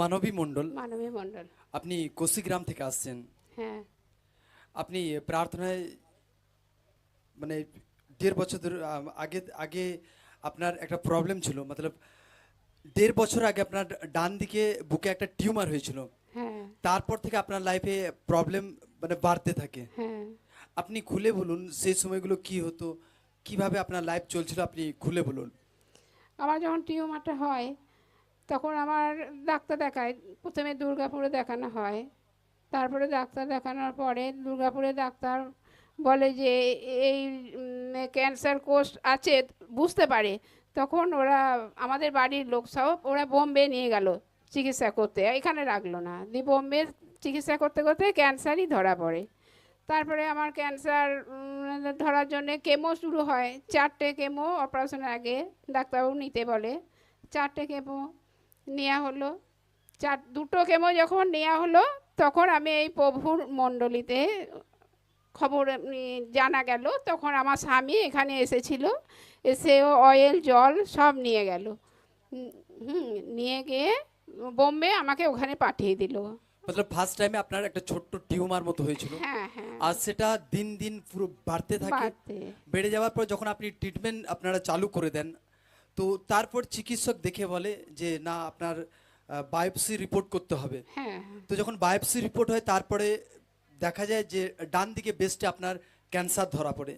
মানবী মণ্ডল মানবী মণ্ডল আপনি কোসি গ্রাম থেকে আসছেন। হ্যাঁ। আপনি প্রার্থনায় মানে দেড় বছর ধরে আগে আগে আপনার একটা প্রবলেম ছিল। মতলব দেড় বছর আগে আপনার ডান দিকে বুকে একটা টিউমার হয়েছিল। হ্যাঁ। তারপর থেকে আপনার লাইফে প্রবলেম মানে বাড়তে থাকে। হ্যাঁ। আপনি খুলে বলুন সেই সময়গুলো কি হতো? কীভাবে আপনার লাইফ চলছিল? আপনি খুলে বলুন। আমার যখন টিউমারটা হয় তখন আমার ডাক্তার দেখায়, প্রথমে দুর্গাপুরে দেখানো হয়। তারপরে ডাক্তার দেখানোর পরে দুর্গাপুরে ডাক্তার বলে যে, এই ক্যান্সার কোষ আছে, বুঝতে পারে। তখন ওরা, আমাদের বাড়ির লোক সব ওরা বোম্বে নিয়ে গেল চিকিৎসা করতে। এখানে রাখল না। দিয়ে বোম্বে চিকিৎসা করতে করতে ক্যান্সারই ধরা পড়ে। তারপরে আমার ক্যান্সার ধরার জন্য কেমো শুরু হয়। চারটে কেমো অপারেশনের আগে ডাক্তারবাবু নিতে বলে। চারটে কেমো নেওয়া হলো। চার দুটো কেমো যখন নেওয়া হলো তখন আমি এই প্রভুর মণ্ডলীতে খবর জানা গেল। তখন আমার স্বামী এখানে এসেছিল। এসে ও অয়েল জল সব নিয়ে গেল। হুম, নিয়ে গিয়ে বোম্বে আমাকে ওখানে পাঠিয়ে দিল। মতলব ফার্স্ট টাইমে আপনার একটা ছোট্ট টিউমার মতো হয়েছিল। হ্যাঁ হ্যাঁ। আর সেটা দিন দিন পুরো বাড়তে থাকে। বেড়ে যাওয়ার পর যখন আপনি ট্রিটমেন্ট আপনারা চালু করে দেন তো তারপর চিকিৎসক দেখে বলে যে না আপনার বায়োপসি রিপোর্ট করতে হবে। হ্যাঁ। তো যখন বায়োপসি রিপোর্ট হয় তারপরে দেখা যায় যে ডান দিকে বেস্টে আপনার ক্যান্সার ধরা পড়ে।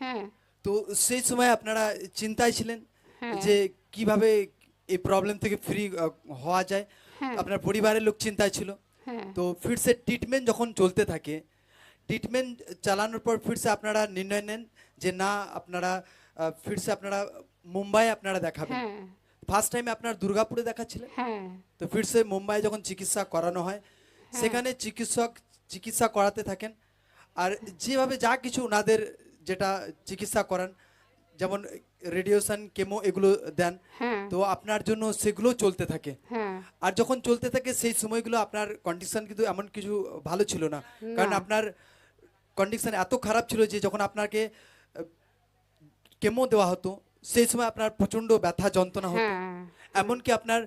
হ্যাঁ। তো সেই সময় আপনারা চিন্তায় ছিলেন হ্যাঁ। যে কীভাবে এই প্রবলেম থেকে ফ্রি হওয়া যায়। আপনার পরিবারের লোক চিন্তায় ছিল। তো ফিরসে ট্রিটমেন্ট যখন চলতে থাকে ট্রিটমেন্ট চালানোর পর ফিরসে আপনারা নির্ণয় নেন যে না আপনারা ফিরসে আপনারা মুম্বাই আপনারা দেখাবেন। হ্যাঁ। ফার্স্ট টাইমে আপনার দুর্গাপুরে দেখাচ্ছিলেন? হ্যাঁ। তো ফিরসে মুম্বাই যখন চিকিৎসা করানো হয় সেখানে চিকিৎসক চিকিৎসা করাতে থাকেন। আর যেভাবে যা কিছু ওনাদের যেটা চিকিৎসা করান যেমন রেডিয়েশন কেমো এগুলো দেন হ্যাঁ। তো আপনার জন্য সেগুলো চলতে থাকে। হ্যাঁ। আর যখন চলতে থাকে সেই সময়গুলো আপনার কন্ডিশন কিন্তু এমন কিছু ভালো ছিল না। কারণ আপনার কন্ডিশন এত খারাপ ছিল যে যখন আপনাকে কেমো দেওয়া হতো সেই সময় আপনার প্রচণ্ড ব্যথা যন্ত্রণা হতো। হ্যাঁ। এমনকি আপনার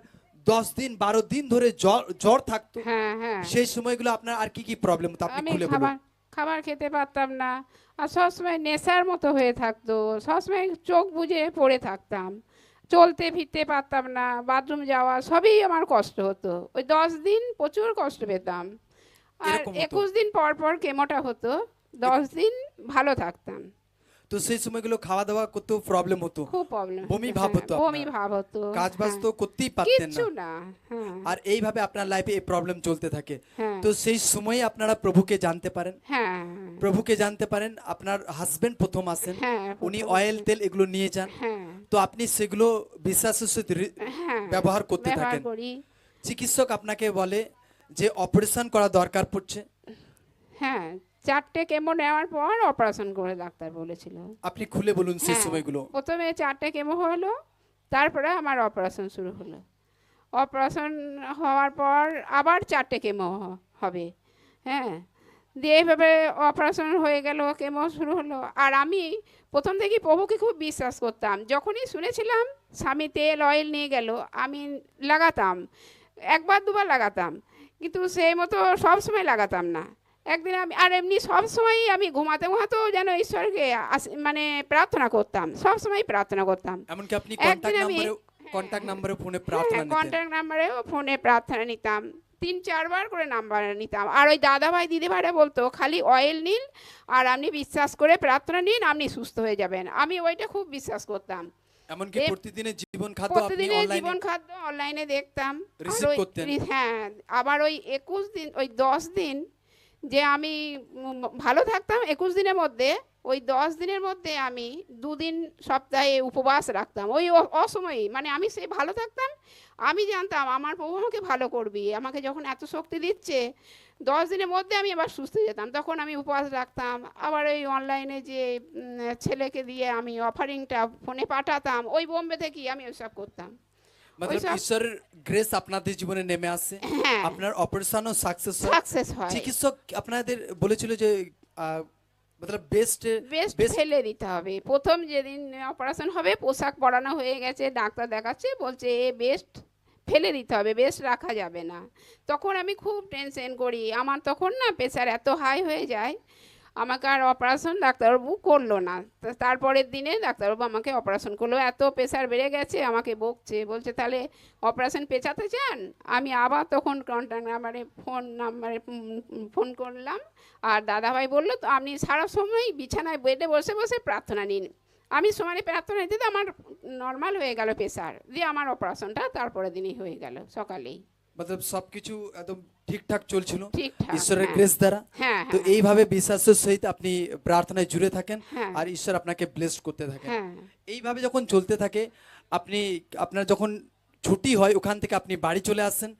দশ দিন বারো দিন ধরে জ্বর জ্বর থাকতো। হ্যাঁ হ্যাঁ। সেই সময়গুলো আপনার আর কি কি প্রবলেম হতো? আপনি খুলে বলুন। খাবার খাবার খেতে পারতাম না। আর সবসময় নেশার মতো হয়ে থাকতো। সবসময় চোখ বুজে পড়ে থাকতাম। চলতে ফিরতে পারতাম না। বাথরুম যাওয়া সবই আমার কষ্ট হতো। ওই দশ দিন প্রচুর কষ্ট পেতাম। আর একুশ দিন পর পর কেমোটা হতো। দশ দিন ভালো থাকতাম। তো সেই সময়গুলো খাওয়া দাওয়া করতেও প্রবলেম হতো। খুব প্রবলেম বমি ভাব হতো বমি ভাব হতো কাজ বাজ হ্যাঁ। তো করতেই পারতেন না। হ্যাঁ। আর এইভাবে আপনার লাইফে এই প্রবলেম চলতে থাকে। হ্যাঁ। তো সেই সময়ে আপনারা প্রভুকে জানতে পারেন। হ্যাঁ। প্রভুকে জানতে পারেন আপনার হাজবেন্ড প্রথম আসেন হ্যাঁ, উনি অয়েল তেল এগুলো নিয়ে যান। হ্যাঁ। তো আপনি সেগুলো বিশ্বাসের সাথে হ্যাঁ ব্যবহার করতে থাকেন। চিকিৎসক আপনাকে বলে যে অপারেশন করা দরকার পড়ছে। হ্যাঁ চারটে কেমো নেওয়ার পর অপারেশন করে ডাক্তার বলেছিল। আপনি খুলে বলুন সেই হ্যাঁ, সময়গুলো। প্রথমে চারটে কেমো হলো তারপরে আমার অপারেশন শুরু হলো। অপারেশন হওয়ার পর আবার চারটে কেমো হবে। হ্যাঁ দিয়ে এইভাবে অপারেশন হয়ে গেল কেমো শুরু হলো। আর আমি প্রথম থেকে প্রভুকে খুব বিশ্বাস করতাম। যখনই শুনেছিলাম স্বামী তেল অয়েল নিয়ে গেল। আমি লাগাতাম একবার দুবার লাগাতাম। কিন্তু সেই মতো সব সময় লাগাতাম না। একদিন আমি আর এমনি সব সময় আমি ঘুমাতে ঘুমাতেও যেন ঈশ্বরকে মানে প্রার্থনা করতাম সব সময় প্রার্থনা করতাম। এমনকি আপনি একদিন আমি- কন্ট্যাক্ট নাম্বারে ফোনে প্রার্থনা কন্ট্যাক্ট নাম্বারেও ফোনে প্রার্থনা নিতাম। তিন চারবার করে নাম্বার নিতাম। আর ওই দাদাভাই দিদিভাইরা বলতো খালি অয়েল নিন আর আপনি বিশ্বাস করে প্রার্থনা নিন আপনি সুস্থ হয়ে যাবেন। আমি ওইটা খুব বিশ্বাস করতাম। এমনকি প্রতিদিনের জীবন খাদ্য আপনি প্রতিদিনের অনলাইনে জীবন খাদ্য অনলাইনে দেখতাম? হ্যাঁ আবার ওই একুশ দিন ওই দশ দিন যে আমি ভালো থাকতাম। একুশ দিনের মধ্যে, ওই দশ দিনের মধ্যে আমি দুদিন সপ্তাহে উপবাস রাখতাম। ওই অসময়ে মানে আমি সেই ভালো থাকতাম, আমি জানতাম আমার প্রভু আমাকে ভালো করবি, আমাকে যখন এত শক্তি দিচ্ছে, দশ দিনের মধ্যে আমি আবার সুস্থ যেতাম। তখন আমি উপবাস রাখতাম। আবার ওই অনলাইনে যে ছেলেকে দিয়ে আমি অফারিংটা ফোনে পাঠাতাম, ওই বোম্বে থেকেই আমি ওইসব করতাম। ওইসব- ঈশ্বরের গ্রেস আপনাদের জীবনে নেমে আসে আপনার অপারেশনও সাকসেস হয় সাকসেস হয় চিকিৎসক আপনাদের বলেছিল যে মতলব বেস্ট বেস্ট বেস্ট ফেলে দিতে হবে প্রথম যেদিন অপারেশন হবে পোশাক পরানো হয়ে গেছে ডাক্তার দেখাচ্ছে বলছে এ বেস্ট ফেলে দিতে হবে বেশ রাখা যাবে না তখন আমি খুব টেনশন করি আমার তখন না প্রেশার এত হাই হয়ে যায় আমাকে আর অপারেশন ডাক্তারবাবু করল না। তারপরের দিনে ডাক্তারবাবু আমাকে অপারেশন করল। এত প্রেশার বেড়ে গেছে, আমাকে বকছে, বলছে, তাহলে অপারেশন পেঁচাতে চান? আমি আবার তখন কন্ট্যাক্ট নাম্বারে ফোন নাম্বারে ফোন করলাম। আর দাদাভাই বলল, তো আপনি সারা সময় বিছানায় বেডে বসে বসে প্রার্থনা নিন। আমি সমানে প্রার্থনা দিতে আমার নর্মাল হয়ে গেল প্রেশার দিয়ে আমার অপারেশনটা তারপরের দিনই হয়ে গেল সকালেই। মতলব সবকিছু একদম ঠিকঠাক চলছিল ঈশ্বরের। গ্রেস দ্বারা হ্যাঁ তো এইভাবে বিশ্বাসের সহিত আপনি প্রার্থনায় জুড়ে থাকেন হ্যাঁ। আর ঈশ্বর আপনাকে ব্লেস করতে থাকেন। হ্যাঁ। এইভাবে যখন চলতে থাকে আপনি আপনার যখন ছুটি হয় ওখান থেকে আপনি বাড়ি চলে আসেন।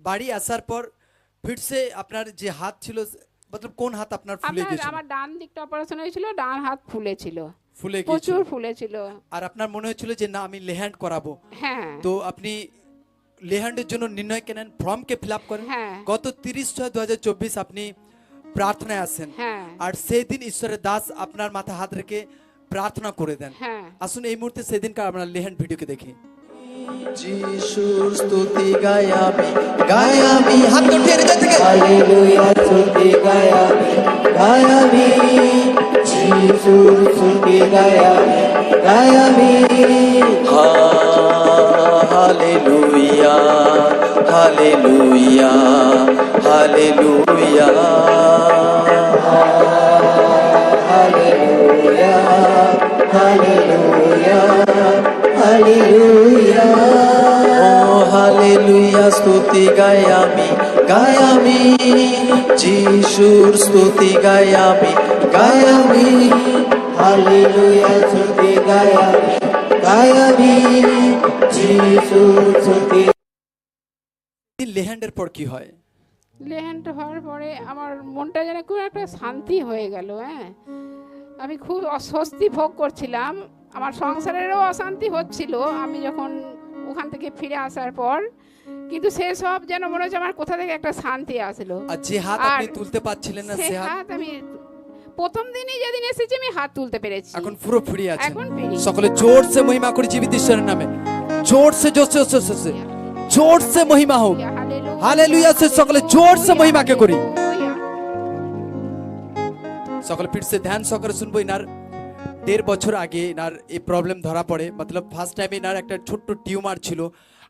বাড়ি আসার পর ফিরসে আপনার যে হাত ছিল মতলব কোন হাত আপনার ফুলে গেছিল আমার ডান দিকটা অপারেশন হয়েছিল ডান হাত ফুলেছিল ফুলে গিয়েছিল। প্রচুর ফুলেছিল আর আপনার মনে হয়েছিল যে না আমি লেহ্যান্ড করাবো। হ্যাঁ। তো আপনি লেহ্যান্ডের জন্য নির্ণয় কেনেন ফর্মকে ফিল আপ করেন। হ্যাঁ। গত তিরিশ ছয় দু আপনি প্রার্থনায় আসেন হ্যাঁ। আর সেই দিন ঈশ্বরের দাস আপনার মাথা হাত রেখে প্রার্থনা করে দেন। হ্যাঁ। আসুন এই মুহূর্তে সেদিনকার আমরা লেহ্যান্ড ভিডিওকে দেখি। যিশুর স্তুতি গায়ামি গায়ামি। হাত উঠিয়ে হৃদয় থেকে। হালেলুয়া স্তুতি গায়ামি গায়ামি। যিশুর স্তুতি গায়ামি গায়ামি। Hallelujah hallelujah hallelujah hallelujah hallelujah hallelujah ও হালেলুয়া স্তুতি গায়ামি গায়ামি যিশুর স্তুতি গায়ামি গায়ামি হালেলুয়া স্তুতি গায়ামি গায়ামি যিশুর স্তুতি লেহ্যান্ডের পর কি হয়? লেহেন্ট হওয়ার পরে আমার মনটা যেন খুব একটা শান্তি হয়ে গেল হ্যাঁ। আমি খুব অস্বস্তি ভোগ করছিলাম। আমার সংসারেরও অশান্তি হচ্ছিল আমি যখন ওখান থেকে ফিরে আসার পর কিন্তু সেসব যেন মনে হচ্ছে আমার কোথা থেকে একটা শান্তি আসলো। আর যে হাত আপনি তুলতে পারছিলেন না সে সে হাত আমি প্রথম দিনই যেদিন এসেছি আমি হাত তুলতে পেরেছি। এখন পুরো ফ্রি আছে এখন। সকলে জোর সে মহিমা করি জীবিত ঈশ্বরের নামে। জোর সে জোর সে জোর সে, মহিমা হোক। হালেলুয়া। সে সকলে জোর সে মহিমাকে করি। সকলে ফির সে ধ্যান সকলে শুনব ইনার দেড় বছর আগে ইনার এই প্রবলেম ধরা পড়ে। মতলব ফার্স্ট টাইম ইনার একটা ছোট্ট টিউমার ছিল।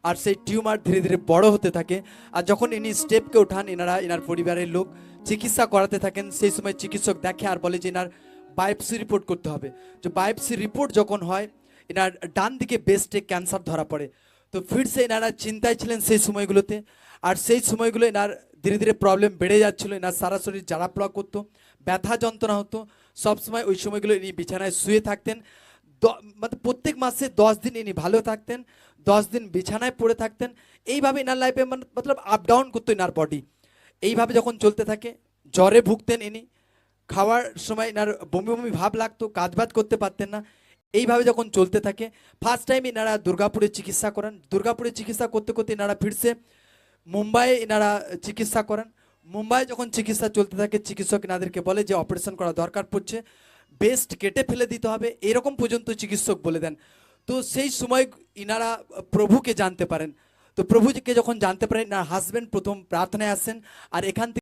আর সেই টিউমার ধীরে ধীরে বড় হতে থাকে। আর যখন ইনি স্টেপকে ওঠান এনারা এনার পরিবারের লোক চিকিৎসা করাতে থাকেন, সেই সময় চিকিৎসক দেখে আর বলে যে এনার বায়োপসি রিপোর্ট করতে হবে। যে বায়োপসি রিপোর্ট যখন হয় এনার ডান দিকে বেস্টে ক্যান্সার ধরা পড়ে। তো ফিরসে এনারা চিন্তায় ছিলেন সেই সময়গুলোতে। আর সেই সময়গুলো এনার ধীরে ধীরে প্রবলেম বেড়ে যাচ্ছিল। এনার সারা শরীর জ্বালা পোড়া করতো, ব্যথা যন্ত্রণা হতো। সবসময় ওই সময়গুলো ইনি বিছানায় শুয়ে থাকতেন। মানে প্রত্যেক মাসে দশ দিন ইনি ভালো থাকতেন, দশ দিন বিছানায় পড়ে থাকতেন। এইভাবে এনার লাইফে মানে মতলব আপ ডাউন করতো এনার বডি এইভাবে যখন চলতে থাকে, জ্বরে ভুগতেন ইনি। খাওয়ার সময় এনার বমি বমি ভাব লাগতো কাজবাজ করতে পারতেন না। এইভাবে যখন চলতে থাকে ফার্স্ট টাইম এনারা দুর্গাপুরে চিকিৎসা করেন। দুর্গাপুরে চিকিৎসা করতে করতে এনারা ফিরছে, মুম্বাইয়ে এনারা চিকিৎসা করেন। মুম্বাই যখন চিকিৎসা চলতে থাকে, চিকিৎসক এনাদেরকে বলে যে অপারেশন করা দরকার পড়ছে। বেস্ট কেটে ফেলে দিতে হবে, এরকম পর্যন্ত চিকিৎসক বলে দেন। তো সেই সময় ইনারা প্রভুকে জানতে পারেন। তো প্রভুকে যখন জানতে পারেন না হাজব্যান্ড প্রথম প্রার্থনায় আসেন, আর এখান থেকে